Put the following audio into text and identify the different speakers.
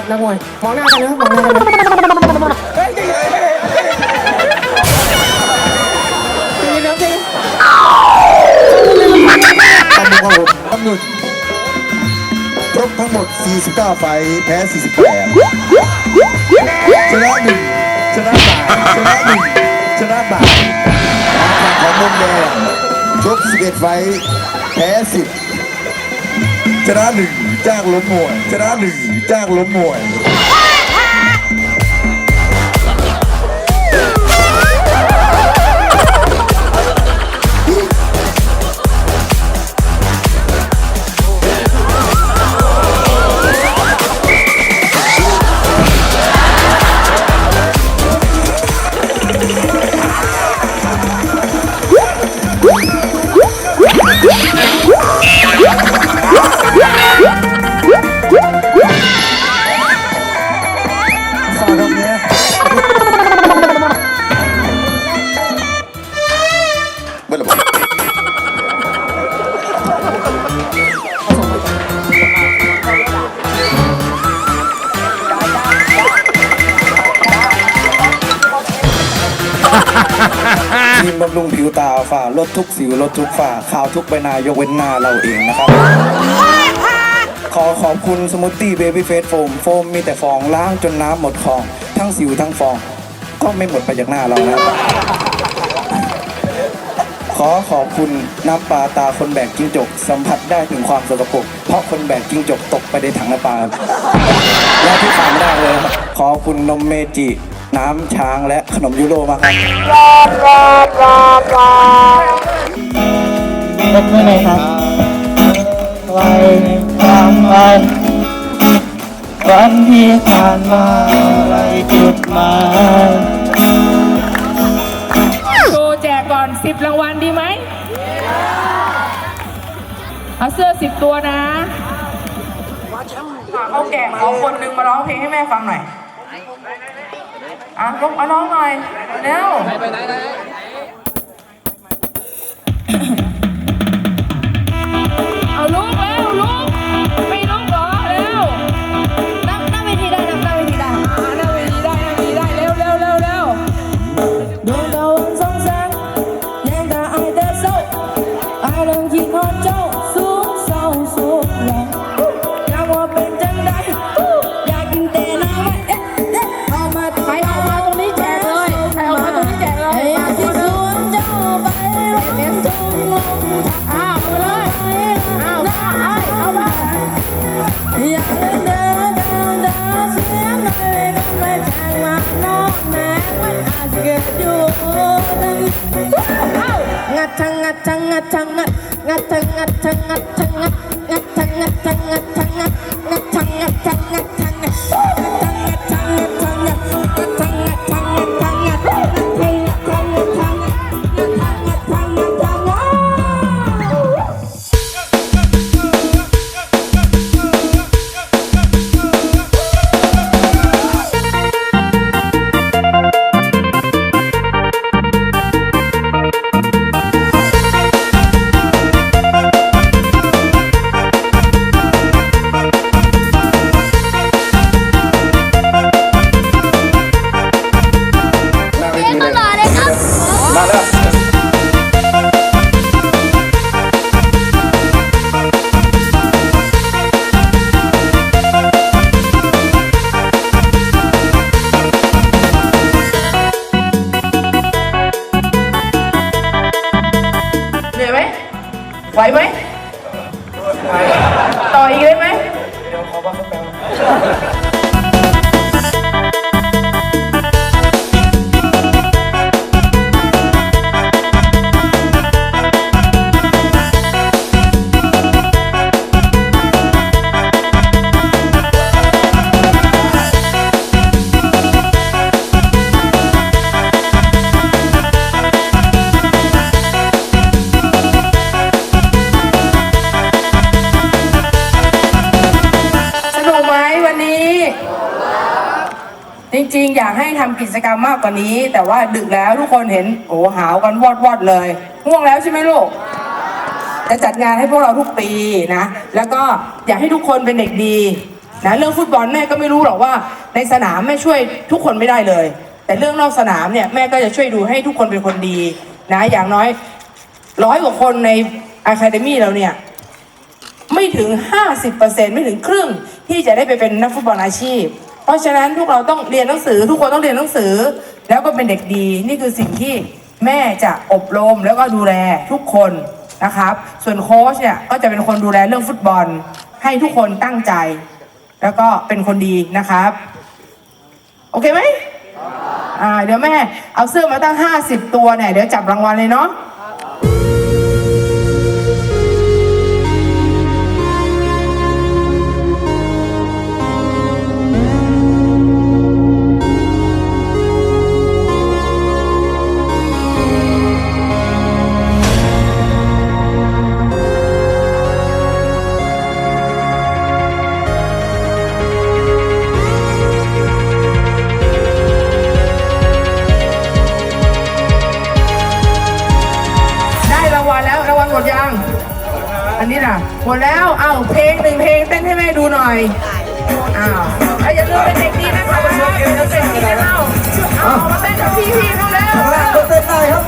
Speaker 1: กันเลยครับนักมวยมองหน้ากันนะครับมองหน้ากันเลยเฮ้ยใจเย็นใจเย็นใจเย็นครับใจเย็น
Speaker 2: ตำบลของผมตำหนุนครบทั้งหมด 49 ไฟท์แพ้ 48 ชนะหนึ่งชนะบ่ายชนะหนึ่งชนะบายทางฝั่งของมุมแดงชก11 ไฟท์แพ้ 10 ชนะหนึ่งจ้างล้มมวยชนะหนึ่งจ้างล้มมวย ม
Speaker 3: บำรุงผิวตาฝ่าลดทุกสิวลดทุกฝ่าขาวทุกใบหน้ายกเว้นหน้าเราเองนะครับ ขอขอบคุณสมูทตี้เบบี้เฟสโฟมโฟมมีแต่ฟองล้างจนน้ำหมดคลอง ทั้งสิวทั้งฟอง ก็ไม่หมดไปจากหน้าเรานะ ขอขอบคุณน้ำปลาตาคนแบกจิ้งจก สัมผัสได้ถึงความสกปรกเพราะคนแบกจิ้งจกตกไปในถังน้ำปลาและที่ขาดไม่ได้เลย ขอบคุณนมเมจิ น้ำช้างและขนมยูโรมากครับ
Speaker 4: ยกมือหน่อยครับไว้ตามวันวันที่ผ่านมาอะไรจุดหมาย
Speaker 5: โชว์แจกก่อน10รางวัลดีไหม เอาเสื้อ10ตัวนะเขาแกะขอคนหนึงมาร้องเพลงให้แม่ฟังหน่อย อะลงเอาน้องหน่อยเร็วเอา
Speaker 6: งัดชังงัดชังงัดชังงัดงัดชังงัดชังงัดชังงัดงัดชังงัดชังงัดทัง
Speaker 5: อยากให้ทำกิจกรรมมากกว่านี้ แต่ว่าดึกแล้วทุกคนเห็นโอ้หาวกันวอดวอดเลยง่วงแล้วใช่ไหมลูกจะจัดงานให้พวกเราทุกปีนะ แล้วก็อยากให้ทุกคนเป็นเด็กดีนะเรื่องฟุตบอลแม่ก็ไม่รู้หรอกว่า ในสนามแม่ช่วยทุกคนไม่ได้เลย แต่เรื่องนอกสนามเนี่ยแม่ก็จะช่วยดูให้ทุกคนเป็นคนดีนะอย่างน้อยร้อยกว่าคนในอะคาเดมี่เราเนี่ยไม่ถึง 50%ไม่ถึงครึ่งที่จะได้ไปเป็นนักฟุตบอลอาชีพ ราะฉะนั้นพวกเราต้องเรียนหนังสือ ทุกคนต้องเรียนหนังสือ แล้วก็เป็นเด็กดีนี่คือสิ่งที่แม่จะอบรมแล้วก็ดูแลทุกคนนะครับ ส่วนโค้ชเนี่ยก็จะเป็นคนดูแลเรื่องฟุตบอล ให้ทุกคนตั้งใจ แล้วก็เป็นคนดีนะครับ โอเคไหมอ่าเดี๋ยวแม่เอาเสื้อมาตั้ง 50 ตัวเนี่ยเดี๋ยวจับรางวัลเลยเนาะ อันนี้ล่ะหมดแล้วเอ้าเพลงหนึ่งเพลงเต้นให้แม่ดูหน่อยอ้าวแล้อย่าลืมเป็นเด็กดีนะคะเป็นเด็กดีนะเอาเอามาเต้นกับพี่พี่เขาแล้ว
Speaker 2: เต้นได้ครับ